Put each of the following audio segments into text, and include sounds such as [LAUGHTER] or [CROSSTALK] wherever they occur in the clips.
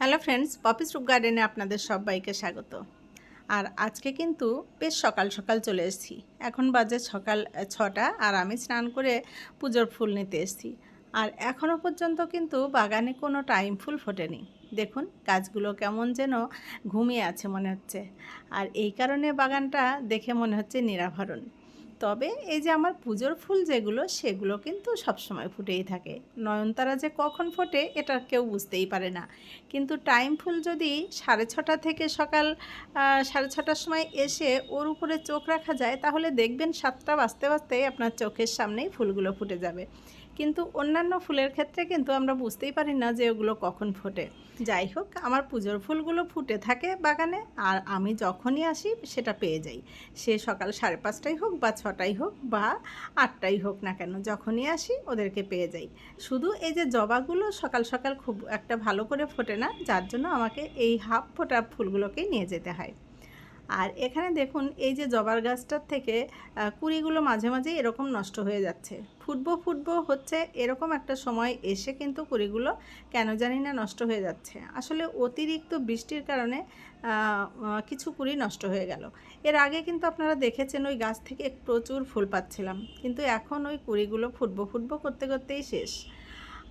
Hello friends, Poppy's রুপ গার্ডেনে আপনাদের সবাইকে স্বাগত। আর আজকে কিন্তু বেশ সকাল সকাল চলে এসেছি। এখন বাজে সকাল ছটা আর আমি স্নান করে পুজোর ফুল নিতে এসেছি। আর এখনও পর্যন্ত কিন্তু বাগানে কোনো টাইম ফুল ফোটেনি। দেখুন গাছগুলো কেমন যেন ঘুমিয়ে আছে মনে হচ্ছে। আর এই কারণে বাগানটা দেখে মনে হচ্ছে নিরাভরণ। তবে এই যে আমার পুজোর ফুল যেগুলো, সেগুলো কিন্তু সবসময় ফুটেই থাকে। নয়নতারা যে কখন ফোটে, এটা কেউ বুঝতেই পারে না। কিন্তু টাইম ফুল যদি সাড়ে ছটা থেকে সকাল সাড়ে ছটার সময় এসে ওর উপরে চোখ রাখা যায়, তাহলে দেখবেন সাতটা বাঁচতে বাজতেই আপনার চোখের সামনেই ফুলগুলো ফুটে যাবে। কিন্তু অন্যান্য ফুলের ক্ষেত্রে কিন্তু আমরা বুঝতেই পারি না যে ওগুলো কখন ফোটে। যাই হোক, আমার পুজোর ফুলগুলো ফুটে থাকে বাগানে, আর আমি যখনই আসি সেটা পেয়ে যাই। সে সকাল সাড়ে পাঁচটাই হোক বা ছটাই হোক বা আটটাই হোক না কেন, যখনই আসি ওদেরকে পেয়ে যাই। শুধু এই যে জবাগুলো সকাল সকাল খুব একটা ভালো করে ফোটে না, যার জন্য আমাকে এই হাফ ফোটা ফুলগুলোকেই নিয়ে যেতে হয়। আর এখানে দেখুন, এই যে জবার গাছটার থেকে কুড়িগুলো মাঝে মাঝে এরকম নষ্ট হয়ে যাচ্ছে। ফুটবো ফুটবো হচ্ছে এরকম একটা সময় এসে কিন্তু কুড়িগুলো কেন জানি না নষ্ট হয়ে যাচ্ছে। আসলে অতিরিক্ত বৃষ্টির কারণে কিছু কুড়ি নষ্ট হয়ে গেল। এর আগে কিন্তু আপনারা দেখেছেন, ওই গাছ থেকে প্রচুর ফুল পাচ্ছিলাম। কিন্তু এখন ওই কুড়িগুলো ফুটবো ফুটবো করতে করতেই শেষ।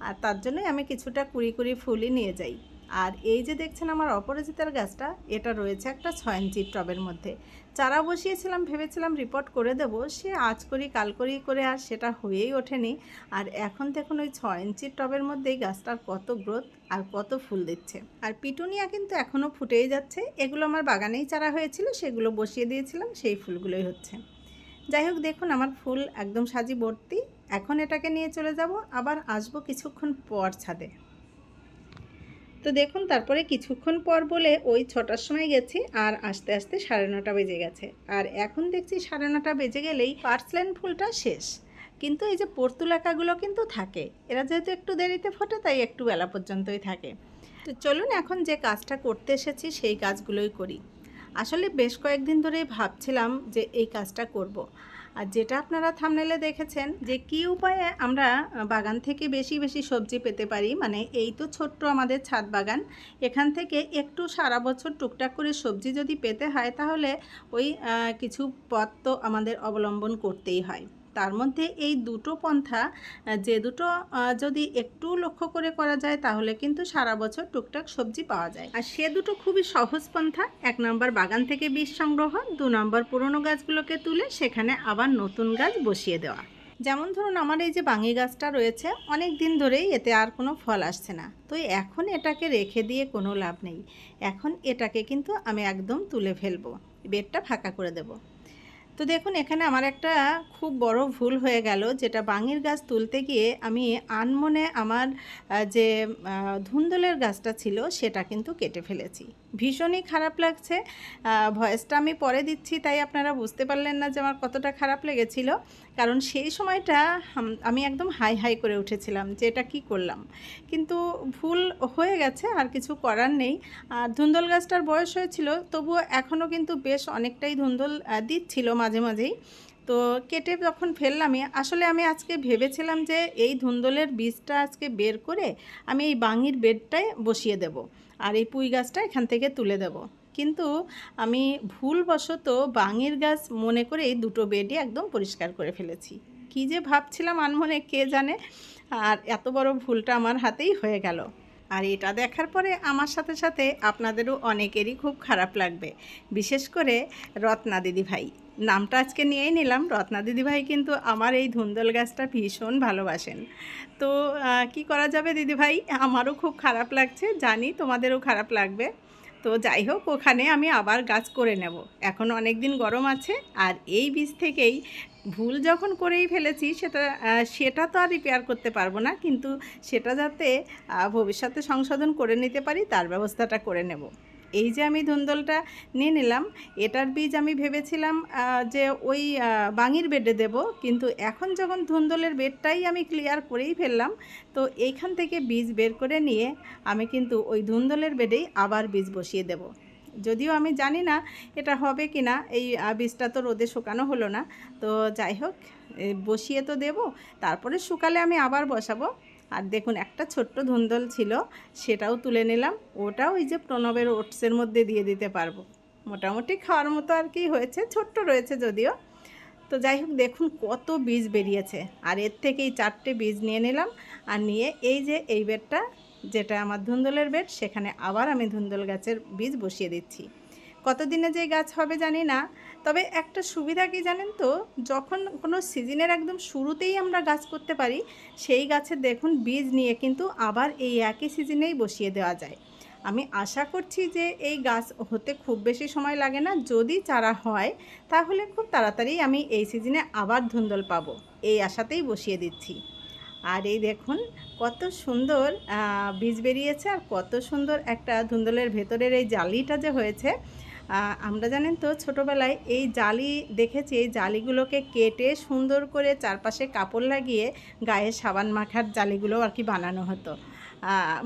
আর তার জন্যই আমি কিছুটা কুড়ি কুড়ি ফুলই নিয়ে যাই। আর এই যে দেখছেন আমার অপরাজিতার গাছটা, এটা রয়েছে একটা ছয় ইঞ্চির টবের মধ্যে। চারা বসিয়েছিলাম, ভেবেছিলাম রিপোর্ট করে দেব, সে আজ করি, কাল করি করে আর সেটা হয়েই ওঠেনি। আর এখন দেখুন ওই ছয় ইঞ্চির টবের মধ্যেই গাছটার কত গ্রোথ আর কত ফুল দিচ্ছে। আর পিটুনিয়া কিন্তু এখনও ফুটেই যাচ্ছে। এগুলো আমার বাগানেই চারা হয়েছিল, সেগুলো বসিয়ে দিয়েছিলাম, সেই ফুলগুলোই হচ্ছে। যাই হোক, দেখুন আমার ফুল একদম সাজি ভর্তি। এখন এটাকে নিয়ে চলে যাব, আবার আসব কিছুক্ষণ পর ছাদে। তো দেখুন, তারপরে কিছুক্ষণ পর বলে ওই ছটার সময় গেছি আর আস্তে আস্তে সাড়ে নটা বেজে গেছে। আর এখন দেখছি সাড়ে নটা বেজে গেলেই পার্সলেন ফুলটা শেষ। কিন্তু এই যে পর্তুলাকাগুলো কিন্তু থাকে। এরা যেহেতু একটু দেরিতে ফোটে, তাই একটু বেলা পর্যন্তই থাকে। তো চলুন এখন যে কাজটা করতে এসেছি, সেই কাজগুলোই করি। আসলে বেশ কয়েকদিন ধরেই ভাবছিলাম যে এই কাজটা করব। আর যেটা আপনারা থামনেলে দেখেছেন যে কি উপায়ে আমরা বাগান থেকে বেশি বেশি সবজি পেতে পারি মানে এই তো ছোট্ট আমাদের ছাদ বাগান, এখান থেকে একটু সারা বছর টুকটাক করে সবজি যদি পেতে হয় তাহলে ওই কিছু পথ তো আমাদের অবলম্বন করতেই হয়। তার মধ্যে এই দুটো পন্থা যে দুটো যদি একটু লক্ষ্য করে করা যায় তাহলে কিন্তু সারা বছর টুকটাক সবজি পাওয়া যায়। আর সে দুটো খুবই সহজ পন্থা, এক নম্বর বাগান থেকে বীজ সংগ্রহ, দু নম্বর পুরনো গাছগুলোকে তুলে সেখানে আবার নতুন গাছ বসিয়ে দেওয়া। যেমন ধরুন আমার এই যে বাঙি গাছটা রয়েছে, অনেক দিন ধরেই এতে আর কোনো ফল আসছে না। তো এখন এটাকে রেখে দিয়ে কোনো লাভ নেই। এখন এটাকে কিন্তু আমি একদম তুলে ফেলব, বেডটা ফাঁকা করে দেবো। তো দেখুন, এখানে আমার একটা খুব বড় ভুল হয়ে গেল, যেটা বাঙির গাছ তুলতে গিয়ে আমি আনমনে আমার যে ধুন্দলের গাছটা ছিল, সেটা কিন্তু কেটে ফেলেছি। ভীষণই খারাপ লাগছে। ভয়েসটা আমি পরে দিচ্ছি, তাই আপনারা বুঝতে পারলেন না যে আমার কতটা খারাপ লেগেছিল। কারণ সেই সময়টা আমি একদম হাই হাই করে উঠেছিলাম যে এটা কী করলাম। কিন্তু ভুল হয়ে গেছে, আর কিছু করার নেই। আর ধুন্দল গাছটার বয়স হয়েছিল, তবুও এখনও কিন্তু বেশ অনেকটাই ধুন্দল দিচ্ছিল মাঝে মাঝেই। তো কেটে যখন ফেললামই, আসলে আমি আজকে ভেবেছিলাম যে এই ধুন্দলের বীজটা আজকে বের করে আমি এই বাঙির বেডটায় বসিয়ে দেব। আর এই পুঁই গাছটা এখান থেকে তুলে দেব। কিন্তু আমি ভুলবশত বাঙির গাছ মনে করে এই দুটো বেডই একদম পরিষ্কার করে ফেলেছি। কী যে ভাবছিলাম আনমনে, কে জানে? আর এত বড় ভুলটা আমার হাতেই হয়ে গেল। আর এটা দেখার পরে আমার সাথে সাথে আপনাদেরও অনেকেরই খুব খারাপ লাগবে। বিশেষ করে রত্না দিদি ভাই নামটা আজকে নিয়েই নিলাম। রত্না দিদিভাই কিন্তু আমার এই ধুন্দল গাছটা ভীষণ ভালোবাসেন। তো কি করা যাবে দিদিভাই? আমারও খুব খারাপ লাগছে। জানি তোমাদেরও খারাপ লাগবে। তো যাই হোক, ওখানে আমি আবার গাছ করে নেব। এখন অনেক দিন গরম আছে আর এই বীজ থেকেই ভুল যখন করেই ফেলেছি সেটা সেটা তো আর রিপেয়ার করতে পারব না। কিন্তু সেটা যাতে ভবিষ্যতে সংশোধন করে নিতে পারি, তার ব্যবস্থাটা করে নেব। এই যে আমি ধুন্দলটা নিয়ে নিলাম, এটার বীজ আমি ভেবেছিলাম যে ওই বাঙির বেডে দেব, কিন্তু এখন যখন ধুন্দলের বেডটাই আমি ক্লিয়ার করেই ফেললাম, তো এইখান থেকে বীজ বের করে নিয়ে আমি কিন্তু ওই ধুন্দলের বেডেই আবার বীজ বসিয়ে দেব। যদিও আমি জানি না এটা হবে কি না এই বীজটা তো রোদে শুকানো হলো না, তো যাই হোক বসিয়ে তো দেব, তারপরে শুকালে আমি আবার বসাবো। আর দেখুন, একটা ছোট্ট ধুন্দল ছিল, সেটাও তুলে নিলাম। ওটাও ওই যে প্রণবের ওটসের মধ্যে দিয়ে দিতে পারব। মোটামুটি খাওয়ার মতো আর কি হয়েছে, ছোট্ট রয়েছে যদিও। তো যাই হোক, দেখুন কত বীজ বেরিয়েছে। আর এর থেকেই চারটে বীজ নিয়ে নিলাম। আর নিয়ে এই যে এই বেডটা, যেটা আমার ধুন্দলের বেড, সেখানে আবার আমি ধুন্দল গাছের বীজ বসিয়ে দিচ্ছি। কতদিনে যে গাছ হবে জানি না। তবে একটা সুবিধা কি জানেন তো, যখন কোনো সিজনের একদম শুরুতেই আমরা গাছ করতে পারি, সেই গাছের দেখুন বীজ নিয়ে কিন্তু আবার এই একই সিজনেই বসিয়ে দেওয়া যায়। আমি আশা করছি যে এই গাছ হতে খুব বেশি সময় লাগে না, যদি চারা হয়, তাহলে খুব তাড়াতাড়ি আমি এই সিজনে আবার ধুন্দল পাবো, এই আশাতেই বসিয়ে দিচ্ছি। আর এই দেখুন কত সুন্দর বীজ বেরিয়েছে আর কত সুন্দর একটা ধুন্দলের ভেতরের এই জালিটা যে হয়েছে আমরা জানেন তো ছোটোবেলায় এই জালি দেখেছি, এই জালিগুলোকে কেটে সুন্দর করে চারপাশে কাপড় লাগিয়ে গায়ে সাবান মাখার জালিগুলো আর কি বানানো হতো।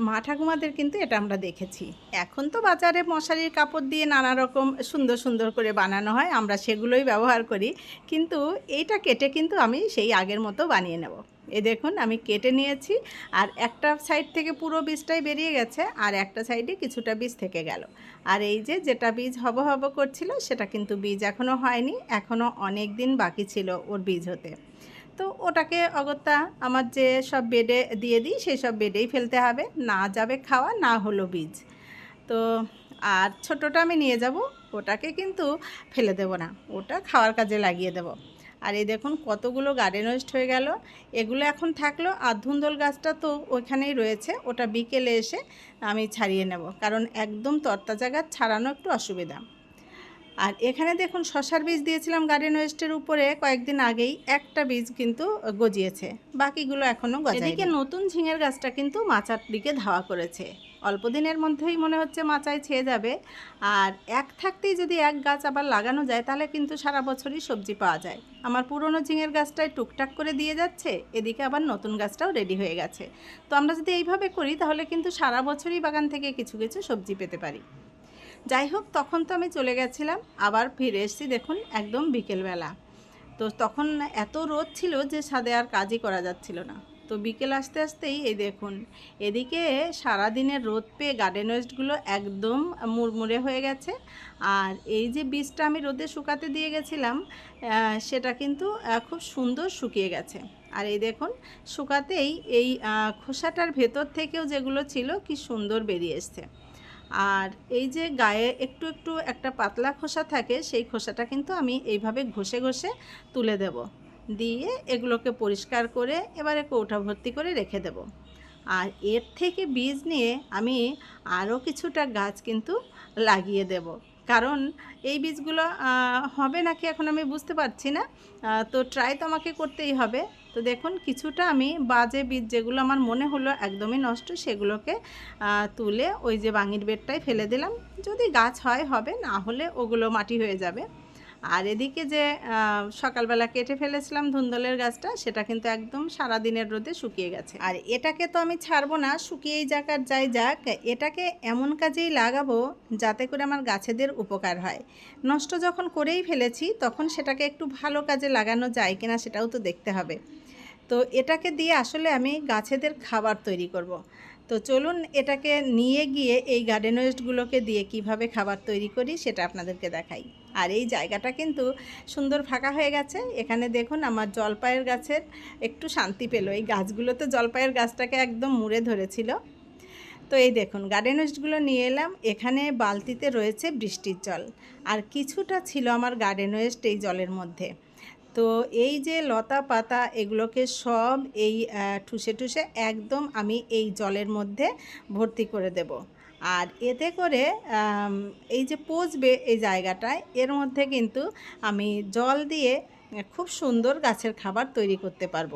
মা ঠাকুমাদের কিন্তু এটা আমরা দেখেছি। এখন তো বাজারে মশারির কাপড় দিয়ে নানা রকম সুন্দর সুন্দর করে বানানো হয়, আমরা সেগুলোই ব্যবহার করি। কিন্তু এইটা কেটে কিন্তু আমি সেই আগের মতো বানিয়ে নেব। এই দেখুন, আমি কেটে নিয়েছি। আর একটা সাইড থেকে পুরো বীজটাই বেরিয়ে গেছে, আর একটা সাইডে কিছুটা বীজ থেকে গেল। আর এই যে যেটা বীজ হব হব করছিল, সেটা কিন্তু বীজ এখনও হয়নি এখনও অনেক দিন বাকি ছিল ওর বীজ হতে। তো ওটাকে অগত্যা আমার যে সব বেডে দিয়ে দিই, সেই সব বেডেই ফেলতে হবে, না যাবে খাওয়া, না হলো বীজ। তো আর ছোটোটা আমি নিয়ে যাব, ওটাকে কিন্তু ফেলে দেব না, ওটা খাওয়ার কাজে লাগিয়ে দেব। আর এই দেখুন কতগুলো গার্ডেন ওয়েস্ট হয়ে গেল। এগুলো এখন থাকল আর ধুন্দল গাছটা তো ওইখানেই রয়েছে, ওটা বিকেলে এসে আমি ছাড়িয়ে নেব, কারণ একদম তরতাজা গাছ, ছাড়ানো একটু অসুবিধা। আর এখানে দেখুন শশার বীজ দিয়েছিলাম গার্ডেন ওয়েস্টের উপরে, কয়েকদিন আগেই একটা বীজ কিন্তু গজিয়েছে, বাকিগুলো এখনও গজায় নতুন ঝিঙের গাছটা কিন্তু মাচার দিকে ধাওয়া করেছে। অল্প দিনের মধ্যেই মনে হচ্ছে মাচায় ছেয়ে যাবে। আর এক থাকতেই যদি এক গাছ আবার লাগানো যায়, তাহলে কিন্তু সারা বছরই সবজি পাওয়া যায়। আমার পুরনো ঝিঙের গাছটায় টুকটাক করে দিয়ে যাচ্ছে, এদিকে আবার নতুন গাছটাও রেডি হয়ে গেছে। তো আমরা যদি এইভাবে করি, তাহলে কিন্তু সারা বছরই বাগান থেকে কিছু কিছু সবজি পেতে পারি। যাই হোক, তখন তো আমি চলে গেছিলাম, আবার ফিরে এসেছি দেখুন, একদম বিকেলবেলা। তো তখন এত রোদ ছিল যে ছাদে আর কাজই করা যাচ্ছিল না। তো বিকেল আসতে আসতেই এই দেখুন, এদিকে সারাদিনের রোদ পেয়ে গার্ডেন ওয়েস্টগুলো একদম মুড়মুড়ে হয়ে গেছে। আর এই যে বীজটা আমি রোদে শুকাতে দিয়ে গেছিলাম সেটা কিন্তু খুব সুন্দর শুকিয়ে গেছে। আর এই দেখুন, শুকাতেই এই খোসাটার ভেতর থেকেও যেগুলো ছিল, কি সুন্দর বেরিয়ে এসছে। আর এই যে গায়ে একটু একটু একটা পাতলা খোসা থাকে, সেই খোসাটা কিন্তু আমি এইভাবে ঘষে ঘষে তুলে দেব। দিয়ে এগুলোকে পরিষ্কার করে এবারে কৌটা ভর্তি করে রেখে দেব। আর এর থেকে বীজ নিয়ে আমি আরও কিছুটা গাছ কিন্তু লাগিয়ে দেব। কারণ এই বীজগুলো হবে নাকি এখন আমি বুঝতে পারছি না। তো ট্রাই তো আমাকে করতেই হবে। তো দেখুন, কিছুটা আমি বাজে বীজ যেগুলো আমার মনে হলো একদমই নষ্ট, সেগুলোকে তুলে ওই যে বাঙির বেডটায় ফেলে দিলাম। যদি গাছ হয়, হবে, না হলে ওগুলো মাটি হয়ে যাবে। আর এদিকে যে সকালবেলা কেটে ফেলেছিলাম ধুন্দলের গাছটা, সেটা কিন্তু একদম সারা দিনের রোদে শুকিয়ে গেছে। আর এটাকে তো আমি ছাড়বো না, শুকিয়েই যাক আর যাই যাক, এটাকে এমন কাজেই লাগাবো যাতে করে আমার গাছেদের উপকার হয়। নষ্ট যখন করেই ফেলেছি, তখন সেটাকে একটু ভালো কাজে লাগানো যায় কিনা সেটাও তো দেখতে হবে। তো এটাকে দিয়ে আসলে আমি গাছেদের খাবার তৈরি করব। তো চলুন এটাকে নিয়ে গিয়ে এই গার্ডেন ওয়েস্টগুলোকে দিয়ে কীভাবে খাবার তৈরি করি সেটা আপনাদেরকে দেখাই। আর এই জায়গাটা কিন্তু সুন্দর ফাঁকা হয়ে গেছে। এখানে দেখুন আমার জলপাইয়ের গাছের একটু শান্তি পেল। এই গাছগুলো তো জলপাইয়ের গাছটাকে একদম মুড়ে ধরেছিল। তো এই দেখুন গার্ডেন ওয়েস্টগুলো নিয়ে এলাম। এখানে বালতিতে রয়েছে বৃষ্টির জল। আর কিছুটা ছিল আমার গার্ডেন ওয়েস্ট এই জলের মধ্যে। তো এই যে লতা পাতা এগুলোকে সব এই ঠুসে ঠুসে একদম আমি এই জলের মধ্যে ভর্তি করে দেব। আর এতে করে এই যে পচবে এই জায়গাটায় এর মধ্যে কিন্তু আমি জল দিয়ে খুব সুন্দর গাছের খাবার তৈরি করতে পারব।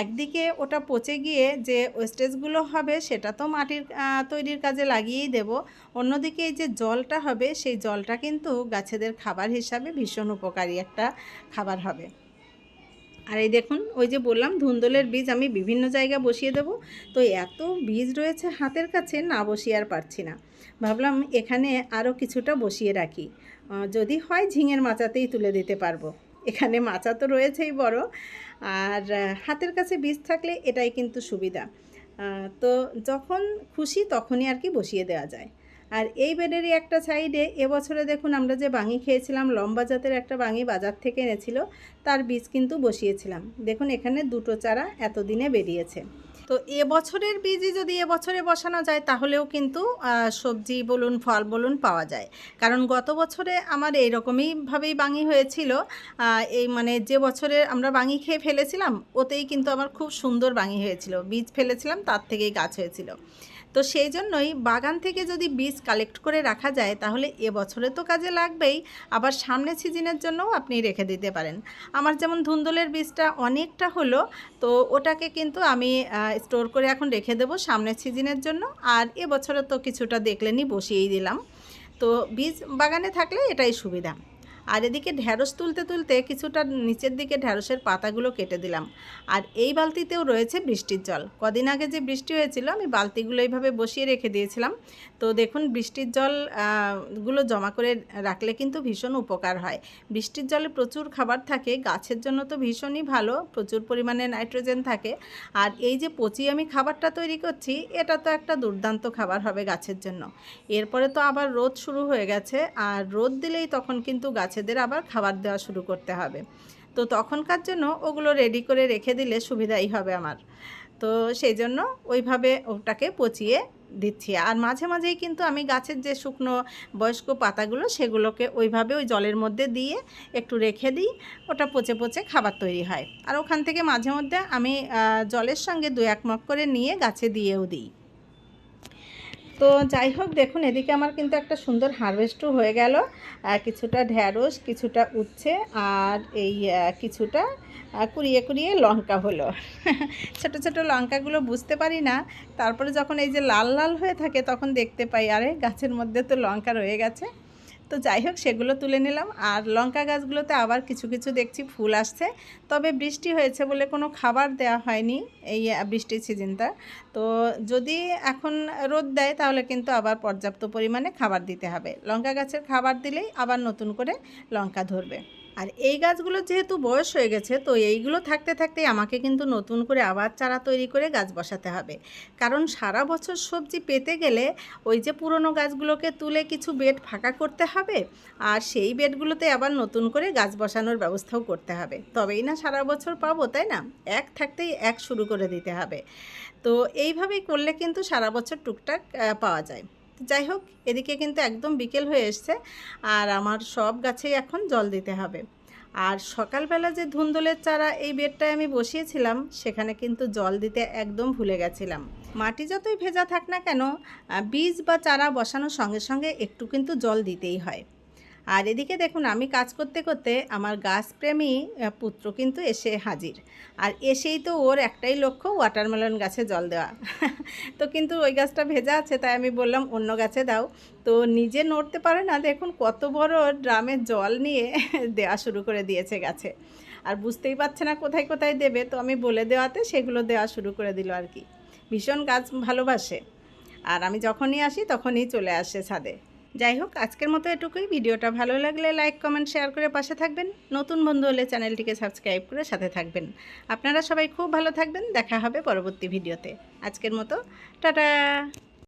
একদিকে ওটা পচে গিয়ে যে ওয়েস্টেজগুলো হবে, সেটা তো মাটির তৈরির কাজে লাগিয়েই দেব। অন্যদিকে এই যে জলটা হবে, সেই জলটা কিন্তু গাছেদের খাবার হিসাবে ভীষণ উপকারী একটা খাবার হবে। আর এই দেখুন, ওই যে বললাম, ধুন্দলের বীজ আমি বিভিন্ন জায়গায় বসিয়ে দেব। তো এত বীজ রয়েছে হাতের কাছে, না বসিয়ে আর পারছি না। ভাবলাম এখানে আরও কিছুটা বসিয়ে রাখি। যদি হয় ঝিঙের মাচাতেই তুলে দিতে পারব। এখানে মাচা তো রয়েছেই বড়। আর হাতের কাছে বীজ থাকলে এটাই কিন্তু সুবিধা। তো যখন খুশি তখনই আর কি বসিয়ে দেওয়া যায়। আর এই বেডেরই একটা সাইডে এবছরে দেখুন আমরা যে বাঙি খেয়েছিলাম, লম্বা জাতের একটা বাঙি বাজার থেকে এনেছিল, তার বীজ কিন্তু বসিয়েছিলাম। দেখুন এখানে দুটো চারা এতদিনে বেরিয়েছে। তো এবছরের বীজই যদি এবছরে বসানো যায়, তাহলেও কিন্তু সবজি বলুন, ফল বলুন পাওয়া যায়। কারণ গত বছরে আমার এইরকমইভাবেই বাঙি হয়েছিল। এই মানে যে বছরে আমরা বাঙি খেয়ে ফেলেছিলাম, ওতেই কিন্তু আমার খুব সুন্দর বাঙি হয়েছিল। বীজ ফেলেছিলাম, তার থেকেই গাছ হয়েছিল। তো সেই জন্যই বাগান থেকে যদি বীজ কালেক্ট করে রাখা যায়, তাহলে এবছরে তো কাজে লাগবেই। আবার সামনের সিজনের জন্যও আপনি রেখে দিতে পারেন। আমার যেমন ধুন্দলের বীজটা অনেকটা হলো, তো ওটাকে কিন্তু আমি স্টোর করে এখন রেখে দেবো সামনের সিজনের জন্য। আর এবছরে তো কিছুটা দেখলেনই বসিয়েই দিলাম। তো বীজ বাগানে থাকলে এটাই সুবিধা। আর এদিকে ঢ্যাঁড়স তুলতে তুলতে কিছুটা নিচের দিকে ঢ্যাঁড়সের পাতাগুলো কেটে দিলাম। আর এই বালতিতেও রয়েছে বৃষ্টির জল। কদিন আগে যে বৃষ্টি হয়েছিল, আমি বালতিগুলো এইভাবে বসিয়ে রেখে দিয়েছিলাম। তো দেখুন, বৃষ্টির জলগুলো জমা করে রাখলে কিন্তু ভীষণ উপকার হয়। বৃষ্টির জলে প্রচুর খাবার থাকে, গাছের জন্য তো ভীষণই ভালো, প্রচুর পরিমাণে নাইট্রোজেন থাকে। আর এই যে পচি আমি খাবারটা তৈরি করছি, এটা তো একটা দুর্দান্ত খাবার হবে গাছের জন্য। এরপরে তো আবার রোদ শুরু হয়ে গেছে, আর রোদ দিলেই তখন কিন্তু গাছেদের আবার খাবার দেওয়া শুরু করতে হবে। তো তখনকার জন্য ওগুলো রেডি করে রেখে দিলে সুবিধাই হবে আমার। তো সেই জন্য ওইভাবে ওটাকে পচিয়ে দিচ্ছি। আর মাঝে মাঝেই কিন্তু আমি গাছের যে শুকনো বয়স্ক পাতাগুলো সেগুলোকে ওইভাবে ওই জলের মধ্যে দিয়ে একটু রেখে দিই। ওটা পচে পচে খাবার তৈরি হয়। আর ওখান থেকে মাঝে মধ্যে আমি জলের সঙ্গে দু এক মগ করে নিয়ে গাছে দিয়েও দিই। তো যাই হোক, দেখুন, এদিকে আমার কিন্তু একটা সুন্দর হারভেস্টও হয়ে গেল। কিছুটা ঢ্যাঁড়স, কিছুটা উচ্ছে আর এই কিছুটা কুড়িয়ে কুড়িয়ে লঙ্কা হলো। [LAUGHS] ছোট ছোট লঙ্কাগুলো বুঝতে পারি না। তারপরে যখন এই যে লাল লাল হয়ে থাকে, তখন দেখতে পাই, আরে, গাছের মধ্যে তো লঙ্কা রয়ে গেছে। তো যাই হোক, সেগুলো তুলে নিলাম। আর লঙ্কা গাছগুলোতে আবার কিছু কিছু দেখছি ফুল আসছে। তবে বৃষ্টি হয়েছে বলে কোনো খাবার দেওয়া হয়নি এই বৃষ্টির সিজনটা। তো যদি এখন রোদ দেয়, তাহলে কিন্তু আবার পর্যাপ্ত পরিমাণে খাবার দিতে হবে। লঙ্কা গাছের খাবার দিলেই আবার নতুন করে লঙ্কা ধরবে। আর এই গাছগুলো যেহেতু বয়স হয়ে গেছে, তো এইগুলো থাকতে থাকতেই আমাকে কিন্তু নতুন করে আবার চারা তৈরি করে গাছ বসাতে হবে। কারণ সারা বছর সবজি পেতে গেলে ওই যে পুরনো গাছগুলোকে তুলে কিছু বেড ফাঁকা করতে হবে, আর সেই বেডগুলোতে আবার নতুন করে গাছ বসানোর ব্যবস্থাও করতে হবে। তবেই না সারা বছর পাবো, তাই না? এক থাকতেই এক শুরু করে দিতে হবে। তো এইভাবেই করলে কিন্তু সারা বছর টুকটাক পাওয়া যায়। যাই হোক, এদিকে কিন্তু একদম বিকেল হয়ে এসছে, আর আমার সব গাছেই এখন জল দিতে হবে। আর সকালবেলা যে ধুন্দলের চারা এই বেডটায় আমি বসিয়েছিলাম, সেখানে কিন্তু জল দিতে একদম ভুলে গেছিলাম। মাটি যতই ভেজা থাক না কেন বীজ বা চারা বসানোর সঙ্গে সঙ্গে একটু কিন্তু জল দিতেই হয়। আর এদিকে দেখুন, আমি কাজ করতে করতে আমার গাছপ্রেমী পুত্র কিন্তু এসে হাজির। আর এসেই তো ওর একটাই লক্ষ্য ওয়াটারমেলন গাছে জল দেওয়া। [LAUGHS] তো কিন্তু ওই গাছটা ভেজা আছে, তাই আমি বললাম, অন্য গাছে দাও। তো নিজে নড়তে পারে না, দেখুন কত বড় ড্রামের জল নিয়ে [LAUGHS] দেওয়া শুরু করে দিয়েছে গাছে। আর বুঝতেই পারছে না কোথায় কোথায় দেবে, তো আমি বলে দেওয়াতে সেগুলো দেওয়া শুরু করে দিল আর কি। ভীষণ গাছ ভালোবাসে। আর আমি যখনই আসি, তখনই চলে আসে ছাদে। যাই হোক আজকের মতো এটুকুই। ভিডিওটা ভালো লাগলে লাইক, কমেন্ট, শেয়ার করে পাশে থাকবেন। নতুন বন্ধু হলে চ্যানেলটিকে সাবস্ক্রাইব করে সাথে থাকবেন। আপনারা সবাই খুব ভালো থাকবেন। দেখা হবে পরবর্তী ভিডিওতে। আজকের মতো, টাটা!